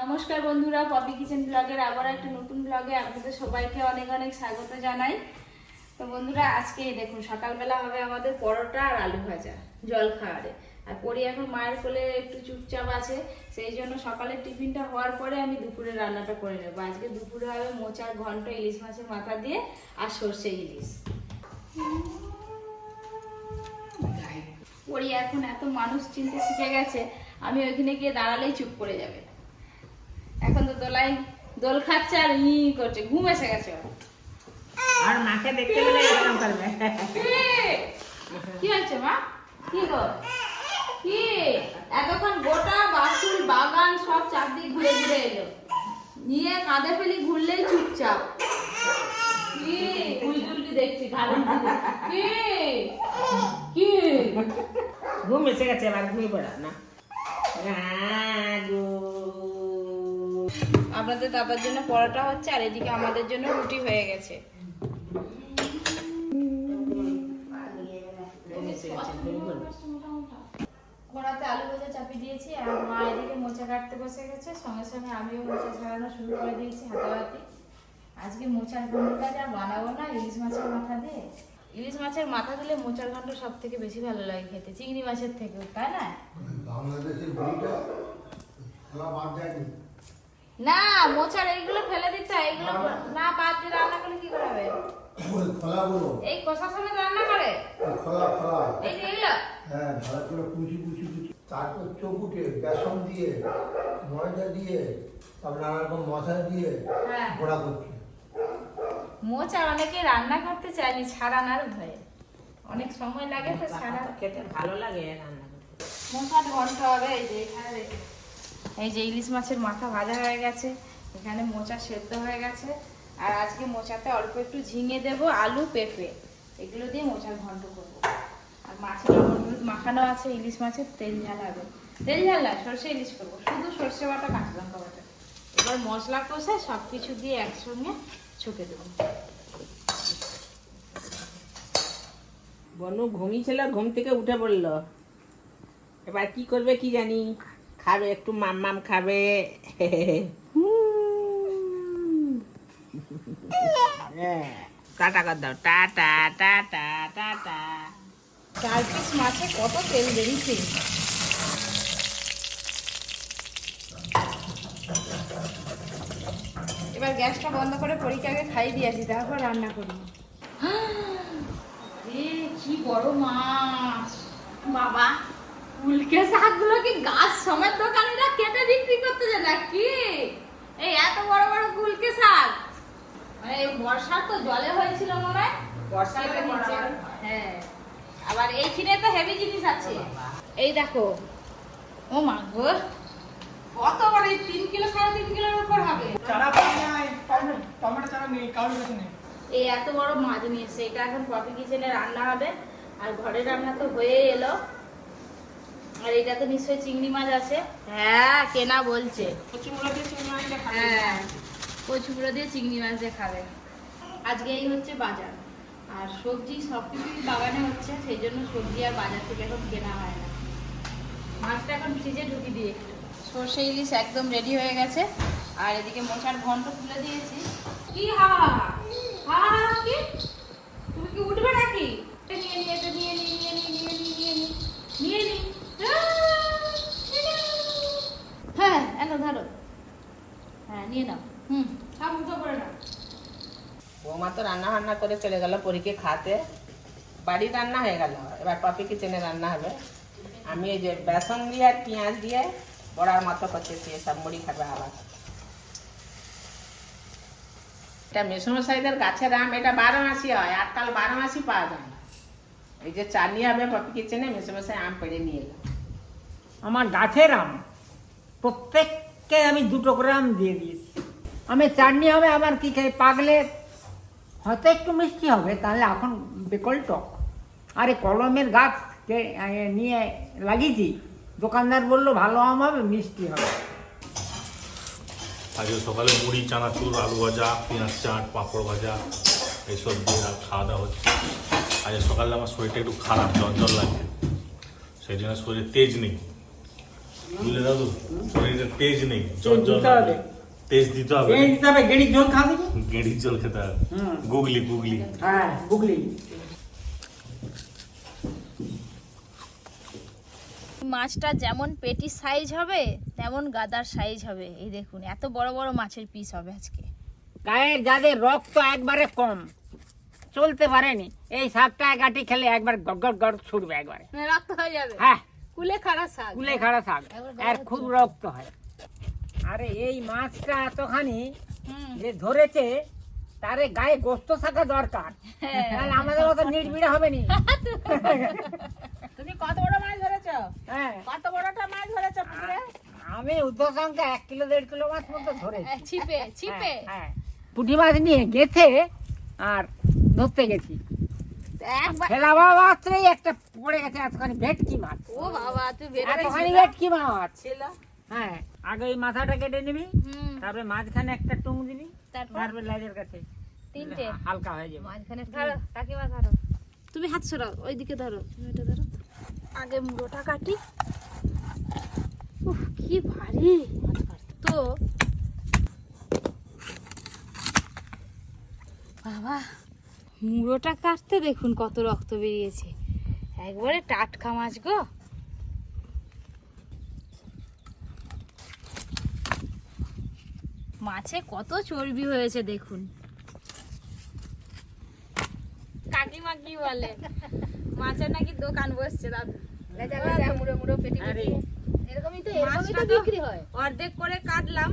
নমস্কার বন্ধুরা, poppy kitchen ব্লগের আবার একটা নতুন ব্লগে আপনাদের সবাইকে অনেক অনেক স্বাগত জানাই। তো বন্ধুরা, আজকে দেখুন, সকালবেলা হবে আমাদের পরোটা আর আলু ভাজা, জল খাওয়ারে। আর পরি এখন মায়ের কোলে একটু চুপচাপ আছে, সেই জন্য সকালের টিফিনটা হওয়ার পরে আমি দুপুরে রান্নাটা করে নেব। আজকে দুপুরে হবে মোচার ঘন্ট, ইলিশ মাছের মাথা দিয়ে আর সর্ষে ইলিশ। পরি এখন এত মানুষ চিনতে শিখে গেছে, আমি ওইখানে গিয়ে দাঁড়ালেই চুপ করে যাবে। এখন তো দোলাই দোল খাচ্ছে আর ই করছে ঘুম এসে গেছে। আর মাকে দেখতে পেলে এরকম করবে। কি হয়েছে মা? কি গো? কি? এতক্ষণ গোটা বাসুল বাগান সব চারদিক ঘুরে ঘুরে এলো। নিয়ে কাঁধে ফেলি ঘুরলেই চুপচাপ। কি? উল্টি দেখছি। কি? কি? ঘুম এসে গেছে এবার ঘুমিয়ে পড়া না। আপনাদের দাদার জন্য পরোটা হচ্ছে আর এদিকে আমাদের জন্য রুটি হয়ে গেছে। কড়াতে আলু ভাজা চাপিয়ে দিয়েছি আর মা এদিকে মোচা কাটতে বসে গেছে। সঙ্গে সঙ্গে আমিও মোচা ছাড়ানো শুরু করে দিয়েছি হাতাহাতি। আজকে মোচার ঘন্টটা যা বানাবো না ইলিশ মাছের মাথা দিয়ে? ইলিশ মাছের মাথা দিলে মোচার ঘন্ট সব থেকে বেশি ভালো লাগে খেতে চিংড়ি মাছের থেকে তাই না? বাংলাদেশের বইটা খেলা বাদ দেয়নি না মোচার এইগুলো ফেলে দিতে হয় এইগুলো না বাদ দিয়ে রান্না করলে কি করে হবে? এই কষা সময় রান্না করে? খোলা খোলা। এই যে এগুলো হ্যাঁ ভালো করে কুচি কুচি কুচি। তারপর চৌকুটে বেসন দিয়ে ময়দা দিয়ে তারপর নানা রকম মশলা দিয়ে হ্যাঁ। গোড়া করছে। মোচা অনেকে রান্না করতে চায়নি ছাড়ানোর ভয়ে অনেক সময় লাগে তো ছাড়া। খেতে ভালো লাগে রান্না করতে। মোচার ঘন্ট হবে এই যে এখানে রেখে এই যে ইলিশ মাছের মাথা ভাজা হয়ে গেছে, এখানে মোচা সেদ্ধ হয়ে গেছে। আর আজকে মোচাতে অল্প একটু ঝিঙে দেব, আলু, পেঁপে। এগুলো দিয়ে মোচার ঘন্ট করব। আর মাছের হলুদ মাখানো আছে, ইলিশ মাছের তেল ঝাল হবে। তেল ঝাল না সর্ষে ইলিশ করব। শুধু সর্ষে বাটা কাঁচা লঙ্কা বাটা। এবার মশলা কষে সব কিছু দিয়ে একসঙ্গে ছুকে দেবো। বনু ঘুমিয়েছিল, ঘুম থেকে উঠে পড়ল এবার কি করবে কি জানি? খাবে একটু মাম মাম খাবে। হ্যাঁ, টাটা কর দাও। টাটা টাটা টাটা চার পিস মাছে কত তেল বেরিয়েছে? এবার গ্যাসটা বন্ধ করে পরীক্ষাকে খাই দিয়েছি তারপর রান্না করি। কি বড় মাছ। বাবা। উল্কে শাকগুলো কি গাছ সমেত দোকানিরা কেটে বিক্রি করতে যায় নাকি? এই এত বড় বড় কুলকে শাক। মানে এই বর্ষার তো জলে হয়েছিল মনে হয়। বড়। হ্যাঁ। আবার এইখানে তো হেভি জিনিস আছে। এই দেখো। ও মা গো। কত বড় এই তিন কিলো সাড়ে তিন কিলোর উপর হবে। চারা টমেটো চারা নেই কারোর কাছে নেই। এই এত বড় মাছ নিয়েছে এটা এখন পপি কিচেনে রান্না হবে। আর ঘরের রান্না তো হয়ে এলো। আর এটা তো নিশ্চয়ই চিংড়ি মাছ আছে। হ্যাঁ কেনা বলছে। কচি দিয়ে চিংড়ি মাছ হ্যাঁ কচুগুলো দিয়ে চিংড়ি মাছ দিয়ে খাবে। আজকে এই হচ্ছে বাজার। আর সবজি সব কিছুই বাগানে হচ্ছে সেই জন্য সবজি আর বাজার থেকে এখন কেনা হয় না। মাছটা এখন ফ্রিজে ঢুকি দিয়ে একটু। সর্ষে ইলিশ একদম রেডি হয়ে গেছে। আর এদিকে মোচার ঘন্ট তুলে দিয়েছি। কি হা হা হা? হা হা হা কি? তুমি কি উঠবে নাকি? নিয়ে নিয়ে নিয়ে নিয়ে নিয়ে নিয়ে নিয়ে নিয়ে নিয়ে নিয়ে নিয়ে নি হ্যাঁ এনো ধরো নিয়ে নাও হুম সব উঠো করে নাও বৌমা তো রান্না বান্না করে চলে গেল পরীকে খাতে বাড়ি রান্না হয়ে গেল এবার পপি কিচেনে রান্না হবে। আমি এই যে বেসন দিয়ে আর পেঁয়াজ দিয়ে বড়ার মতো করতেছি সব মুড়ি খাবে আবার। এটা মেসমশাইদের গাছের আম এটা বারো মাসি হয় আটকাল বারো মাসি পাওয়া যায় না। এই যে চাটনি হবে পপি কিচেনে মেসমশাই আম পেড়ে নিয়ে এলো। আমার গাছের আম প্রত্যেককে আমি দুটো গ্রাম দিয়ে দিয়েছি? আমি চাটনি হবে আবার কি খাই? পাগলে? হয়তো একটু মিষ্টি হবে, তাহলে এখন বেকল টক। আরে কলমের গাছ কে- নিয়ে লাগিয়েছি। দোকানদার বলল, ভালো আম হবে, মিষ্টি হবে। আজকে সকালে মুড়ি, চানাচুর, আলু ভাজা, পেঁয়াজ চাট, পাঁপড় ভাজা এইসব দিয়ে খাওয়া দাওয়া হচ্ছে। আজকে সকালে আমার শরীরটা একটু খারাপ, জ্বর জ্বর লাগছে। সেই জন্য শরীরে তেজ নেই। বুঝলে দাদু? শরীরে তেজ নেই জল জল দিতে হবে। তেজ দিতে হবে। এই হিসাবে গেড়ি জল খাবি গেঁড়ির জল খেতে হবে। গুগলি গুগলি। হ্যাঁ বুগলি মাছটা যেমন পেটির সাইজ হবে তেমন গাদার সাইজ হবে। এই দেখুন এত বড় বড় মাছের পিস হবে আজকে। গায়ের যাদের রক্ত একবারে কম চলতে পারেনি এই এক আটি খেলে একবার গড় গড় গড় ছুটবে একবারে। রক্ত হয়ে যাবে। হ্যাঁ। কুলে খাড়া শাক। কুলে খাড়া শাক খুব রক্ত হয়। আরে এই মাছটা এতখানি যে ধরেছে তারে গায়ে গোস্ত থাকা দরকার। হ্যাঁ। তাহলে আমাদের মতো নির্বিড়া হবে নি তুমি কত বড় মাছ ধরেছ? হ্যাঁ। কত বড়টা মাছ ধরেছ পুকুরে? আমি উদ্ধসংখ্যা এক কিলো দেড় কিলো মাছ মতো ধরেছি। ছিপে ছিপে। হ্যাঁ, হ্যাঁ। পুঁটি মাছ নিয়ে গেছে আর ধরতে গেছি। মাত্রই একটা পড়ে গেছে ভেটকি মাছ। ও বাবা তুই ভেটকি মাছ। হ্যাঁ আগে ওই মাথাটা কেটে নিবি হুম। তারপরে মাঝখানে একটা টুং দিবি তারপরে? লাইজের কাছে। তিনটে? হালকা হয়ে যাবে। মাঝখানে ধরো। কাকিমা ধরো। তুমি হাত সরাও ওইদিকে ধরো। তুমি এটা ধরো। আগে মুড়োটা কাটি। উফ কি ভারী তো? বাবা মুড়োটা কাটতে দেখুন কত রক্ত বেরিয়েছে। একবারে টাটকা মাছ গো। মাছে কত চর্বি হয়েছে দেখুন। কাকিমা কি বলে? মাছের নাকি দোকান বসছে দাদু। হয়। অর্ধেক করে কাটলাম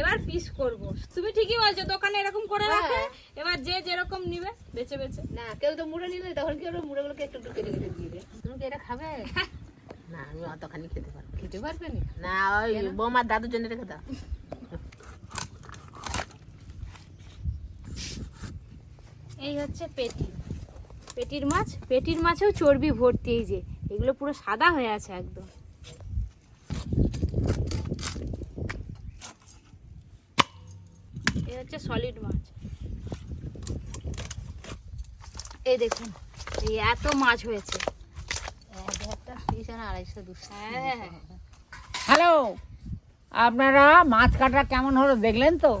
এবার পিস করব। তুমি ঠিকই বলছো দোকানে এরকম করে রাখে এবার যে যেরকম নিবে। বেচে বেচে। না কেউ তো মুড়ে নিলে তখন কি ওরা মুড়েগুলোকে একটু একটু কেটে কেটে দিয়ে দেয় তুমি কি এটা খাবে? না আমি অতখানি খেতে পারব খেতে পারবে না? না ওই বৌমার দাদুর জন্য রেখে দাও। এই হচ্ছে পেটি। পেটির মাছ পেটির মাছেও চর্বি ভর্তি এই যে। এগুলো পুরো সাদা হয়ে আছে একদম। এই হচ্ছে সলিড মাছ। এই দেখুন এই এত মাছ হয়েছে। না আড়াইশো দুশো হ্যাঁ। হ্যালো আপনারা মাছ কাটা কেমন হলো দেখলেন তো?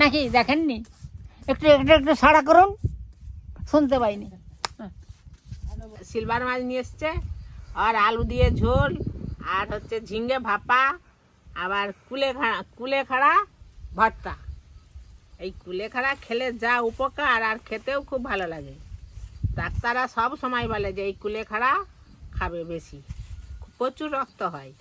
নাকি দেখেননি? একটু একটু একটু সাড়া করুন শুনতে পাইনি। সিলভার মাছ নিয়ে এসছে আর আলু দিয়ে ঝোল আর হচ্ছে ঝিঙ্গে ভাপা আবার কুলে খাড়া কুলেখাড়া কুলেখাড়া ভর্তা। এই কুলে খাড়া খেলে যা উপকার আর খেতেও খুব ভালো লাগে। ডাক্তাররা সব সময় বলে যে এই কুলেখাড়া খাবে বেশি। প্রচুর রক্ত হয়।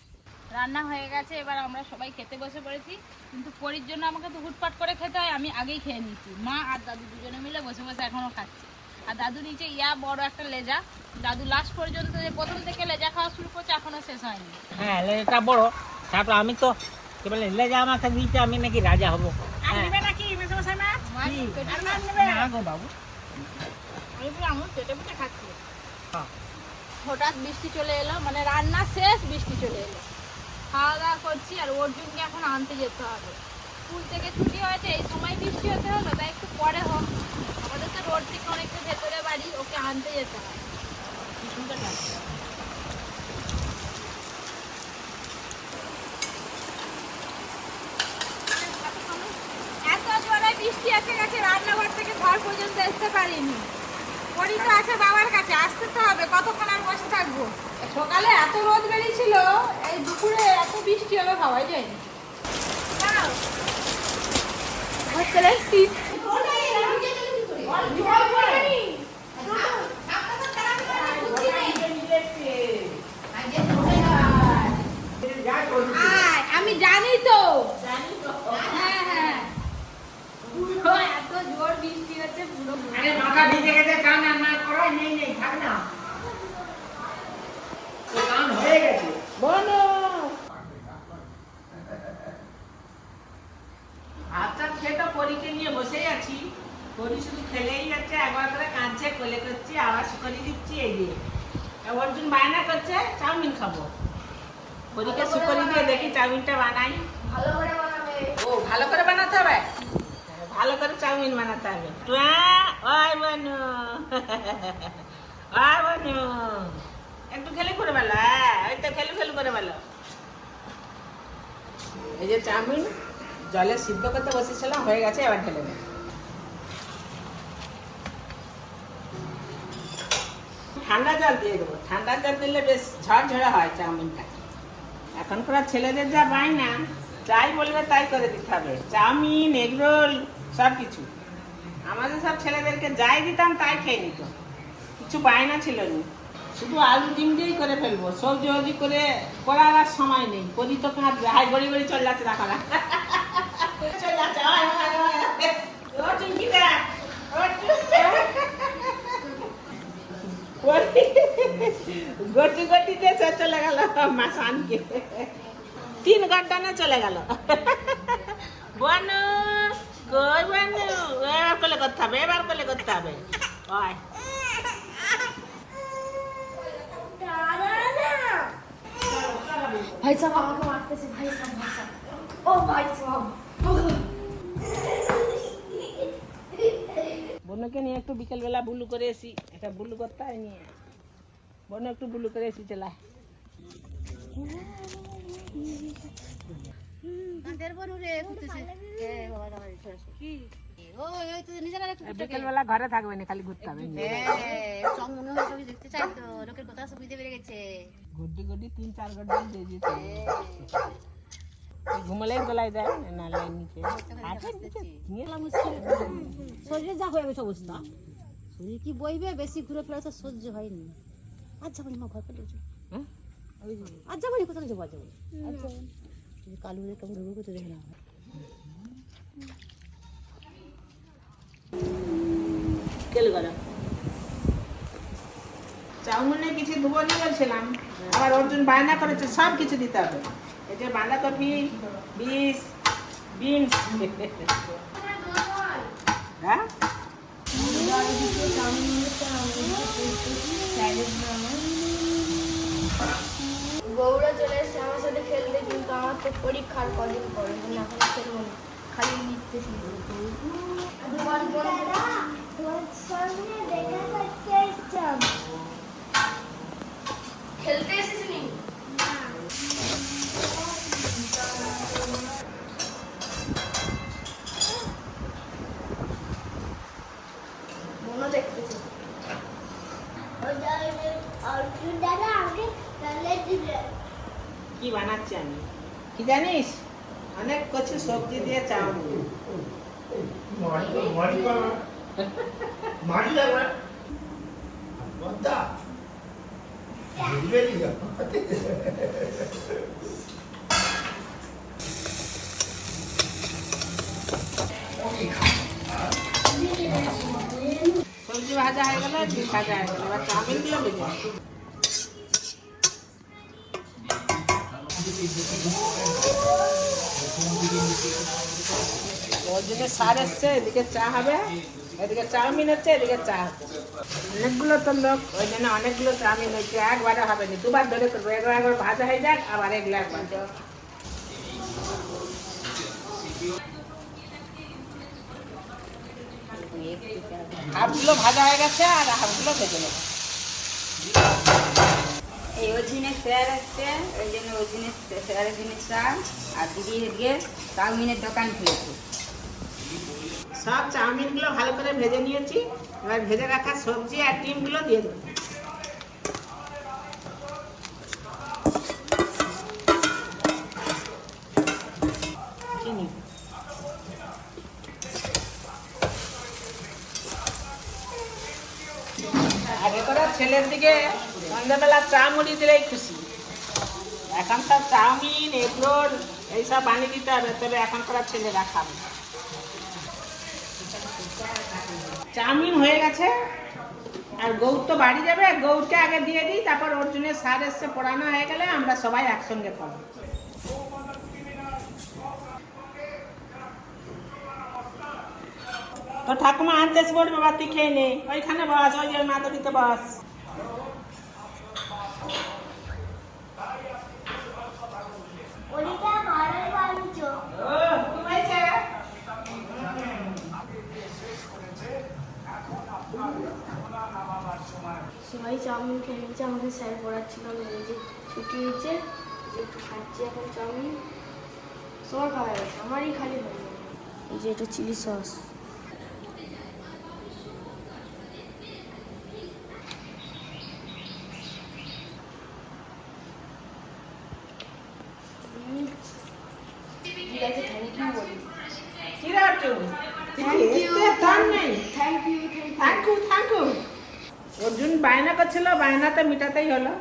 রান্না হয়ে গেছে এবার আমরা সবাই খেতে বসে পড়েছি। কিন্তু পরির জন্য আমাকে তো হুটপাট করে খেতে হয় আমি আগেই খেয়ে নিচ্ছি। মা আর দাদু দুজনে মিলে বসে বসে এখনও খাচ্ছে। আর দাদু নিচে ইয়া বড় একটা লেজা। দাদু লাস্ট পর্যন্ত যে প্রথম থেকে লেজা খাওয়া শুরু করছে এখনও শেষ হয়নি। হ্যাঁ লেজাটা বড়। তারপর আমি তো কি বলে লেজা আমাকে দিতে আমি নাকি রাজা হব। হ্যাঁ। নাকি? মেসমশাই মাছ আর মাছ নেবে? না গো বাবু। হ্যাঁ। হঠাৎ বৃষ্টি চলে এলো মানে রান্না শেষ বৃষ্টি চলে এলো। খাওয়া দাওয়া করছি আর অর্জুনকে এখন আনতে যেতে হবে। স্কুল থেকে ছুটি হয়েছে এই সময় বৃষ্টি হতে হলো তাই একটু পরে হোক। আমাদের তো রোড থেকে অনেকটা ভেতরে বাড়ি ওকে আনতে যেতে হয় লাগছে। এত জোরে বৃষ্টি এসে গেছে রান্নাঘর থেকে ঘর পর্যন্ত আসতে পারিনি। পরি তো আছে বাবার কাছে আসতে তো হবে কতক্ষণ আর বসে থাকব সকালে এত রোদ বেরিয়েছিল এই দুপুরে এত বৃষ্টি হবে ভাবাই যায়নি। হচ্ছে শীত। আমি জানি তো হ্যাঁ পুরো এত জোর বৃষ্টি হচ্ছে পুরো আরে মাথা ভিজে গেছে কান আর না করাই নেই নেই থাক না। তো কান হয়ে গেছে। বলো। ভাতটা খেয়ে পরীকে নিয়ে বসেই আছি। পরি শুধু খেলেই যাচ্ছে একবার করে কাঁদছে কোলে করছি আবার করে দিচ্ছি এই দিয়ে অর্জুন বায়না করছে চাউমিন খাব। পরীকে সুকরি দিয়ে দেখি চাউমিনটা বানাই। ভালো করে বানাবে। ও ভালো করে বানাতে হবে? ভালো করে চাউমিন বানাতে হবে। ওই বনু। ওই বনু। একটু খেলে করে বলো হ্যাঁ ওই তো খেলু খেলু করে বলো এই যে চাউমিন, জলে সিদ্ধ করতে বসেছিলাম, হয়ে গেছে, এবার ঢেলে দেবো। ঠান্ডা জল দিয়ে দেবো। ঠান্ডা জল দিলে বেশ ঝরঝরে হয় চাউমিনটা। এখনকার ছেলেদের যা পাই না যাই বলবে তাই করে দিতে হবে। চাউমিন এগরোল সব কিছু। আমাদের সব ছেলেদেরকে যাই দিতাম, তাই খেয়ে নিত। কিছু বায়না ছিল না। শুধু আলু ডিম দিয়েই করে ফেলব, সবজি ওজি করে করার আর সময় নেই। করি তো কাঁদ হাই, গড়ি গড়ি চলে যাচ্ছে দেখা না গটি গটি দিয়ে সে চলে তিন ঘণ্টা না চলে গেল। বনু কই এবার করলে করতে হবে এবার করলে করতে হবে ভাই ও ভাই বনুকে নিয়ে একটু বিকেলবেলা বুলু করে এসি। একটা বুলু করতে হয় নিয়ে। বনু একটু বুলু করে এসি, চলা কাঁদের বনু রে করতেছে এ বাবা দাঁড়া সরে সরে কি ও ওই তো নিজেরা একটু বিকেলবেলা ঘরে থাকবে না খালি ঘুরতে হবে। সব মনে দেখতে চাই তো লোকের কথা বুঝতে পেরে গেছে। গুড্ডি গুড্ডি তিন চার ঘণ্টা দিয়ে ঘুমলে গলায় দেয় না লাইন নিচে। শরীরে যা হয়ে গেছে অবস্থা। শরীর কি বইবে বেশি ঘুরে ফেরা তো সহ্য হয়নি। আজ যাব মা ঘর পেলে হ্যাঁ? আজ যাব কোথাও যাব আজ যাব আজ যাব যদি কালু রে কেমন রোগ করতে দেখে না চাউমিনে কিছু ধুবো নিয়ে বলছিলাম আবার অর্জুন বায়না করেছে সব কিছু দিতে হবে। এই যে বাঁধাকপি বিষ বিনস। হ্যাঁ? গৌড়া চলে এসেছে আমার সাথে খেলতে কিন্তু আমার তো পরীক্ষার কদিন পরে আমি এখন খেলব না। খালি লিখতে খেলতে এসেছিস মনে দেখতেছি। কি বানাচ্ছি আমি? কি জানিস? অনেক কিছু সবজি দিয়ে চাউমিন সবজি ভাজা হয়ে গেল ডিম ভাজা হয়ে গেল এবার চাউমিনগুলো ভেজে ওর সার এদিকে চা হবে। এদিকে চাউমিন এদিকে চা অনেকগুলো তো লোক, ওই জন্য অনেকগুলো চাউমিন হচ্ছে একবারে হবে না দুবার ধরে করব একবার একবার ভাজা হয়ে যাক, আবার এগুলো একবার হাফগুলো ভাজা হয়ে গেছে আর হাফগুলো ভেজে নেব। এই অর্জুনের স্যার আসছে ওই জন্য অর্জুনের স্যারের জিনিস চা আর দিদি এদিকে চাউমিনের দোকান খুলেছে। সব চাউমিনগুলো ভালো করে ভেজে নিয়েছি। এবার ভেজে রাখা সবজি আর ডিমগুলো দিয়ে দেবো। চিনি। আগে করে ছেলের দিকে সন্ধ্যাবেলা চা মুড়ি দিলেই খুশি। এখন সব চাউমিন, এগরোল, এইসব বানিয়ে দিতে হবে, তবে এখনকার ছেলেরা খাবে চাউমিন হয়ে গেছে, আর গৌর তো বাড়ি যাবে, গৌরকে আগে দিয়ে দিই, তারপর অর্জুনের সার এসছে, পড়ানো হয়ে গেলে আমরা সবাই একসঙ্গে খাব। তো ঠাকুমা আনতে পড়বে বাবা তুই খেয়ে নে ওইখানে বস ওই যে মাদুরিতে বস? সবাই চাউমিন খেয়ে নিয়েছে আমাদের স্যার পড়াচ্ছিল ছুটি হয়েছে যে একটু খাচ্ছি এখন চাউমিন সবার খাওয়া গেছে আমারই খালি এই যে এটা চিলি সস বায়না বায়নাটা বায়না তো মিটাতেই হলো,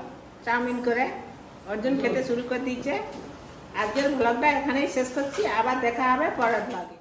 চাউমিন করে। অর্জুন খেতে শুরু করে দিয়েছে। আজকের ব্লগটা এখানেই শেষ করছি, আবার দেখা হবে পরের ব্লগে